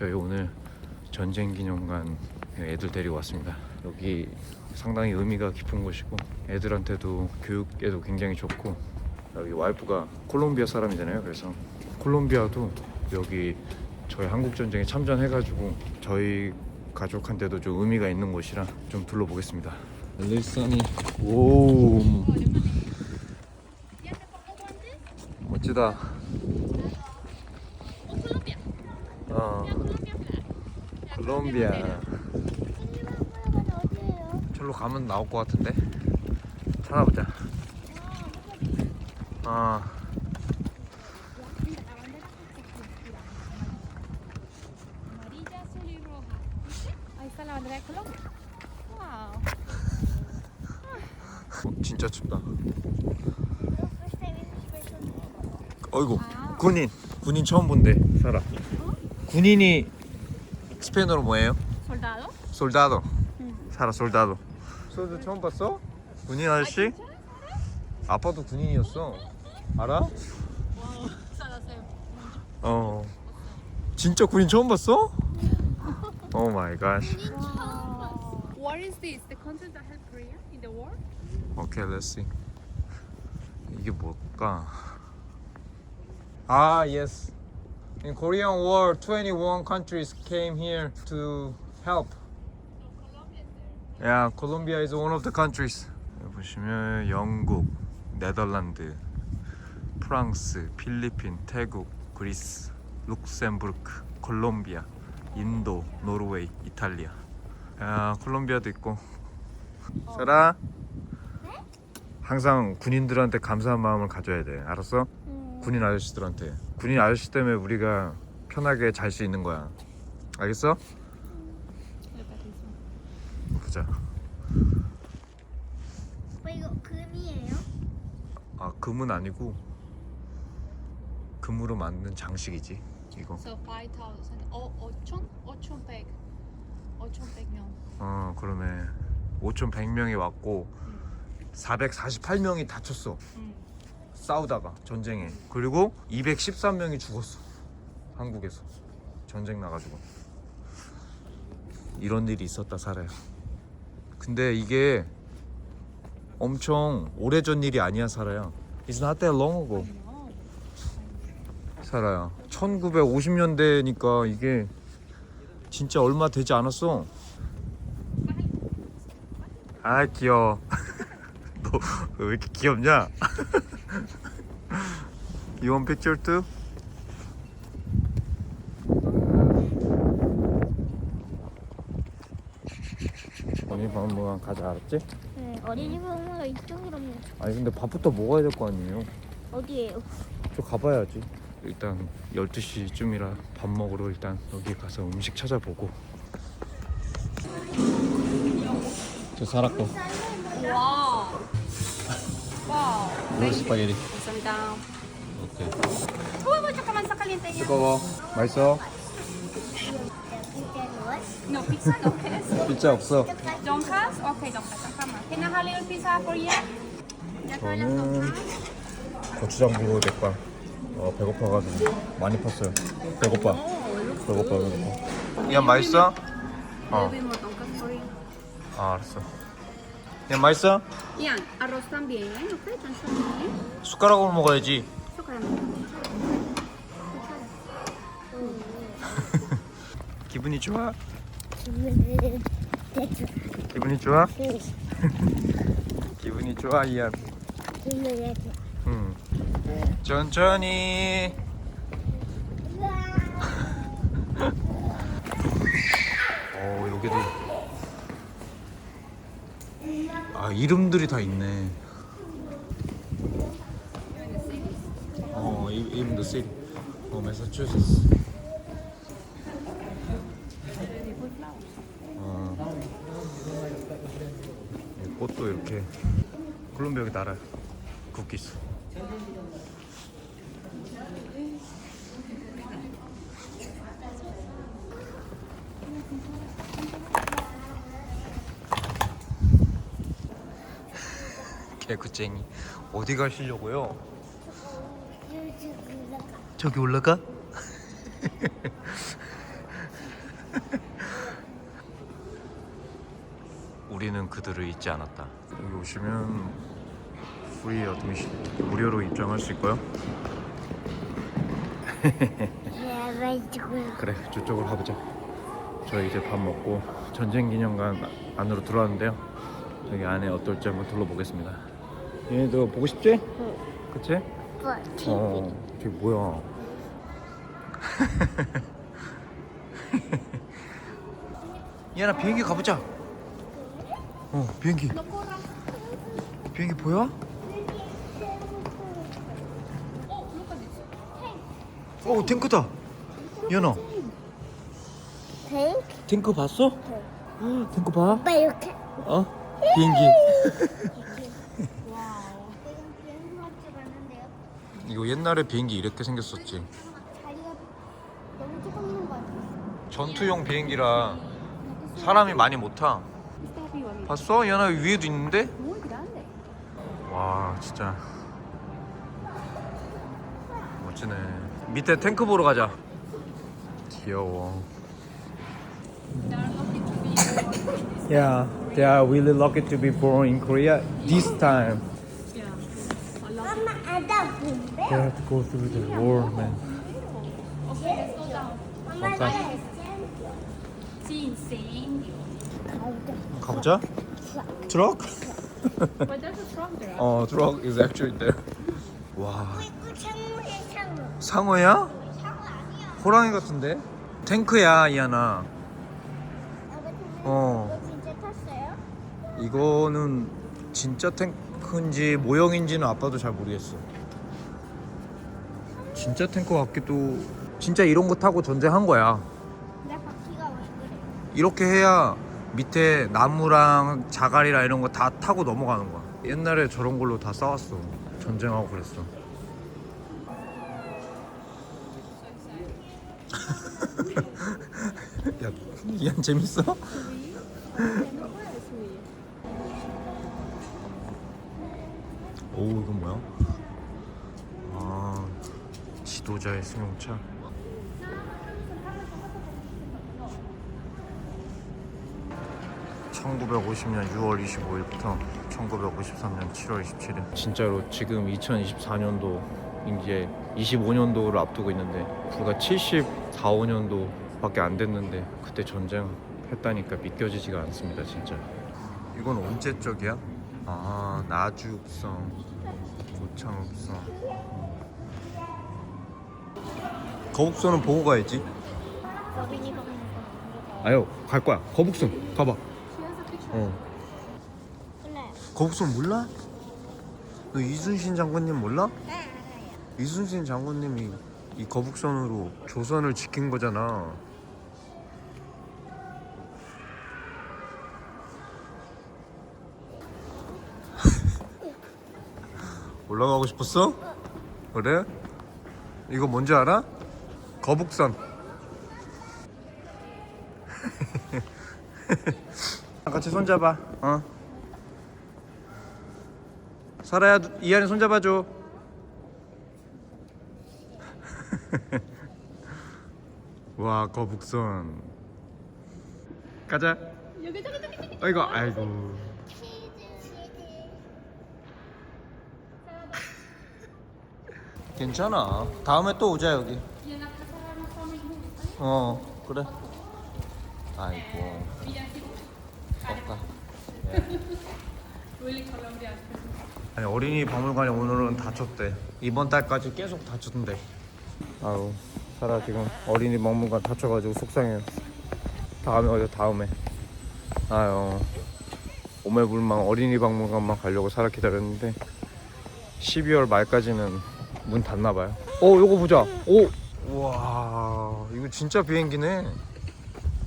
저희 오늘 전쟁기념관 애들 데리고 왔습니다. 여기 상당히 의미가 깊은 곳이고 애들한테도 교육에도 굉장히 좋고 여기 와이프가 콜롬비아 사람이잖아요. 그래서 콜롬비아도 여기 저희 한국 전쟁에 참전해가지고 저희 가족한테도 좀 의미가 있는 곳이라 좀 둘러보겠습니다. 일산이 오 멋지다. 어 콜롬비아. 절로 가면 나올 것 같은데 찾아보자. 아. 어, 진짜 춥다. 어이구 군인 군인 처음 본대 사라. 군인이 스페인어로 뭐예요? ¿Soldado? 솔다도. 사라 솔다도. 소주 처음 봤어? 군인 아저씨? 아빠도 군인이었어. 알아? 어. 진짜 군인 처음 봤어? 오 마이 갓. What is this? The country that helped Korea in the war? 오케이, let's see. 이게 뭘까? 아, yes. In Korean War, 21 countries came here to help. Yeah, Colombia is one of the countries. 보시면 영국, 네덜란드, 프랑스, 필리핀, 태국, 그리스, 룩셈부르크, 콜롬비아, 인도, 노르웨이, 이탈리아. 야, 콜롬비아도 있고. 설아. 항상 군인들한테 감사한 마음을 가져야 돼. 알았어? 군인 아저씨들한테. 군인 아저씨 때문에 우리가 편하게 잘 수 있는 거야. 알겠어? 보자. 뭐 이거 금이에요? 아 금은 아니고 금으로 만든 장식이지. 이거. So 5,000. Oh, 8,000? 8,100. 8,100명. 어 그러네. 5,100명이 왔고 448명이 다쳤어. 음. 싸우다가 전쟁에. 그리고 213명이 죽었어. 한국에서 전쟁 나가지고. 이런 일이 있었다 살아요. 근데 이게 엄청 오래전 일이 아니야 살아요. It's not that long ago. 살아요. 1950년대니까 이게 진짜 얼마 되지 않았어. 아 귀여워. 너 왜 이렇게 귀엽냐? You want picture too? 어린이 박물관 가자 알았지? 네, 어린이병원가 이쪽이라면 아니 근데 밥부터 먹어야 될 거 아니에요 어디예요? 저 가봐야지 일단 12시쯤이라 밥 먹으러 일단 여기 가서 음식 찾아보고 저 사라꺼 와우. 와우. 롤 스파게티 감사합니다. 오케이 mucho que más caliente ya. 뜨거워 맛있어? No, pizza no es. 피자 없어 Donkas? Okay, donkas. Donkas. Can I have a pizza for you? 저는 고추장 불고 맥반 어 배고파가지고 많이 팠어요 배고파 배고파 배고파 야 맛있어? 어 Pedimos donkas for you. 아, 알았어 야 맛있어? Arroz también. Okay, también. 숟가락으로 먹어야지 기분이 좋아? 기분이 좋아? 기분이 좋아 이안? 응. 천천히. 어 여기도. 아 이름들이 다 있네 어 이- even the city 어 매사추세츠 어. 이 꽃도 이렇게 콜롬비아 여기 나라 국기 있어 개구쟁이 어디 가시려고요? 저기 올라가? 우리는 그들을 잊지 않았다. 여기 오시면 프리 어드미션 무료로 입장할 수 있고요. 그래 저쪽으로 가보자. 저희 이제 밥 먹고 전쟁 기념관 안으로 들어왔는데요. 여기 안에 어떨지 한번 둘러보겠습니다. 얘도 보고 싶지? 그치? 뭐 어, 저게 뭐야? 얘나 비행기 가보자. 어, 비행기. 비행기 보여? 어, 탱크다. 얘나, 탱크? 탱크 봤어? 탱크 봐. 오빠 이렇게 어? 비행기. 이거 옛날에 비행기 이렇게 생겼었지. 다리가 너무 조금 있는 것 같아 전투용 비행기라 사람이 많이 못 타. 봤어? 얘나 위에도 있는데? Muy grande. 와 진짜 멋지네 밑에 탱크 보러 가자 귀여워 Yeah, they are really lucky to be born in Korea this time. 엄마 아다 본데? They have to go through the war, man. Okay. Sí, incendio. 가보자. 트럭? But there's a truck there. 어, 트럭 is actually there. 와, 이거 창문에 창문 상어야? 창문 아니야 호랑이 같은데? 탱크야, 이하나. 어. 진짜 탔어요? 이거는 진짜 탱크인지 모형인지는 아빠도 잘 모르겠어. 진짜 탱크 같기도 진짜 이런 거 타고 전쟁한 거야. 내 바퀴가 왜 그래? 이렇게 해야 밑에 나무랑 자갈이랑 이런 거 다 타고 넘어가는 거야. 옛날에 저런 걸로 다 싸웠어. 전쟁하고 그랬어. 야, 이한 재밌어? 오, 이건 뭐야? 아, 지도자의 승용차. (1950년 6월 25일부터 1953년 7월 27일) 진짜로 지금 2024년도 이제 25년도를 앞두고 있는데 불과 74, 5년도 밖에 안 됐는데 그때 전쟁 했다니까 믿겨지지가 않습니다 진짜 이건 언제 쪽이야? 아 나주읍성 고창읍성 거북선은 보고 가야지 아유 갈 거야 거북선 가봐 어 거북선 몰라? 너 이순신 장군님 몰라? 이순신 장군님이 이 거북선으로 조선을 지킨 거잖아. 올라가고 싶었어? 그래? 이거 뭔지 알아? 거북선. 같이 손잡아. 어. 사라야 이한이 손잡아줘. 와 거북선 가자 여기 저기 저기 저기. 아이고 아이고 괜찮아 다음에 또 오자 여기 어 그래. 아이고. 없다. Colombian. 아니 어린이 박물관이 오늘은 닫혔대. 이번 달까지 계속 닫혔던데 아우 사라 지금. 어린이 박물관 닫혀가지고 속상해요 다음에 어디 다음에. 아유. 오매불망 어린이 박물관만 가려고 사라 기다렸는데 12월 말까지는 문 닫나봐요. 어 요거 보자. 오 우와 이거 진짜 비행기네.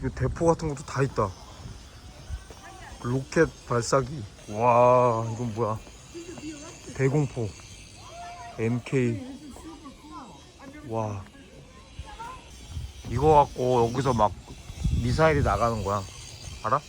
이거 대포 같은 것도 다 있다. 로켓 발사기. 와 이건 뭐야? 대공포. MK 와. 이거 갖고 여기서 막 미사일이 나가는 거야. 알아?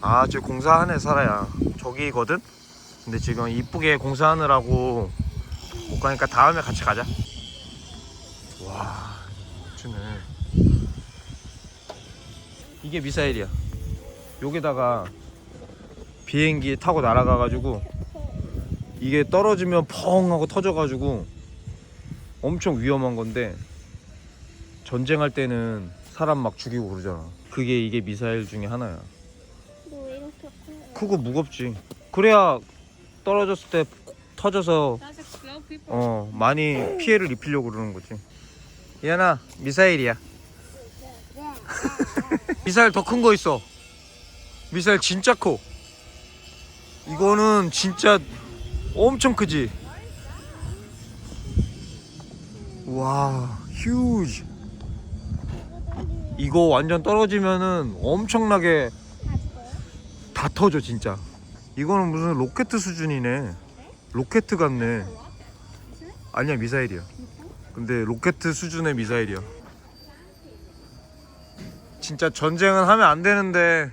아저 공사하네 살아야. 저기거든? 근데 지금 이쁘게 공사하느라고 못 가니까 다음에 같이 가자 와 멋지네 이게 미사일이야. 여기다가 비행기 타고 날아가가지고 이게 떨어지면 펑 하고 터져가지고 엄청 위험한 건데 전쟁할 때는 사람 막 죽이고 그러잖아. 그게 이게 미사일 중에 하나야. 뭐 이렇게. 크고 무겁지. 그래야 떨어졌을 때 터져서? 어 많이 피해를 입히려고 그러는 거지. 이하나 미사일이야. 미사일 더 큰 거 있어. 미사일 진짜 커. 이거는 진짜 엄청 크지. 와, 휴지. 이거 완전 떨어지면은 엄청나게? 다 터져 진짜. 이거는 무슨 로켓 수준이네. 로켓 같네. 아니야 미사일이야. 근데 로켓 수준의 미사일이야. 진짜 전쟁은 하면 안 되는데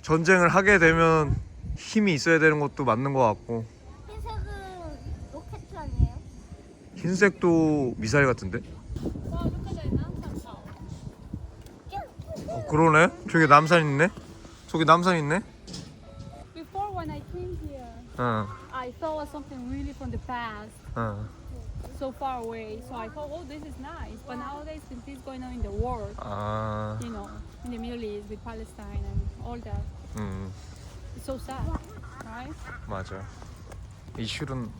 전쟁을 하게 되면 힘이 있어야 되는 것도 맞는 것 같고 흰색은 로켓 아니에요? 흰색도 미사일 같은데? 어, 그러네. 저기 남산 있네. 저기 남산 있네. Before when I came here, 어, I thought it was something really from the past, 어. so far away. So I thought, oh, this is nice. But nowadays, since this is world. Uh, ah. you know, in the Middle East with Palestine and all that. Mm. It's so sad, right? 맞아. It shouldn't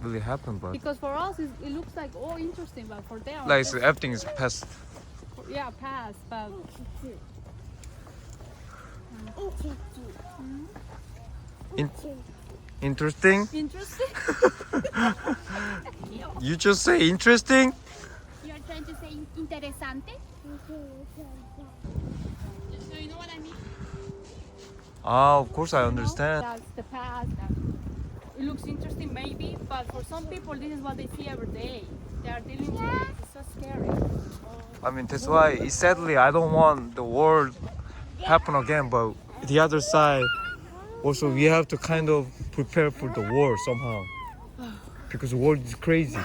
really happen, but because for us it, it looks like oh interesting, but for them like so everything is past. Yeah, past, but. Hmm? In interesting. Interesting. you just say interesting. You're trying to say interesante. So you know what I mean? Ah, of course I understand. That's the past. That it looks interesting, maybe, but for some people, this is what they see every day. They are dealing with it. It's so scary. I mean, that's why sadly I don't want the world happen again. But the other side, also we have to kind of prepare for the war somehow, because the world is crazy.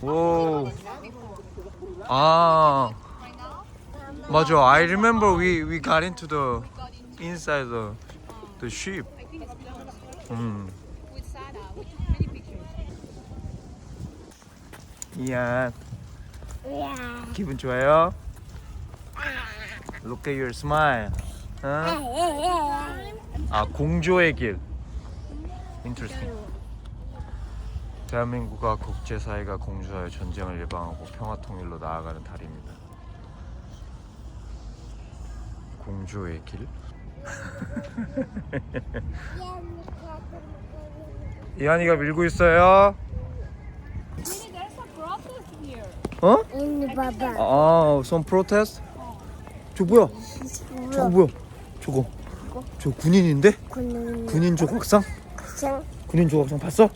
Whoa. Ah. 맞아. I remember we we got into the inside the the ship. 음. 이야. 기분 좋아요? Look at your smile. 어? 아 공조의 길. Interesting. 대한민국과 국제사회가 공조하여 전쟁을 예방하고 평화 통일로 나아가는 달입니다. 공조의 길? 이한이가 밀고 있어요. 어? 언니 봐봐. 아, some protest? 저 뭐야? 저거 뭐야? 저거. 저 군인인데? 군인 군인 조각상? 군인 조각상 봤어?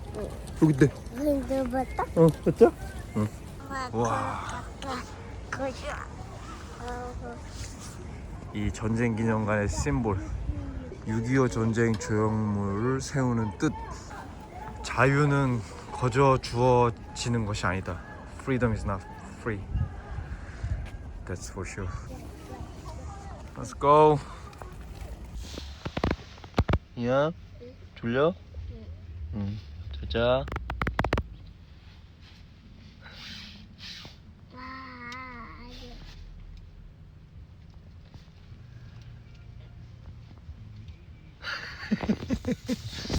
여기 있대. 흔들. 어, 봤죠? 와. 와. 거죠. 이 전쟁 기념관의 심볼 6.25 전쟁 조형물을 세우는 뜻 자유는 거저 주어지는 것이 아니다 Freedom is not free That's for sure Let's go 야 졸려? 응 자자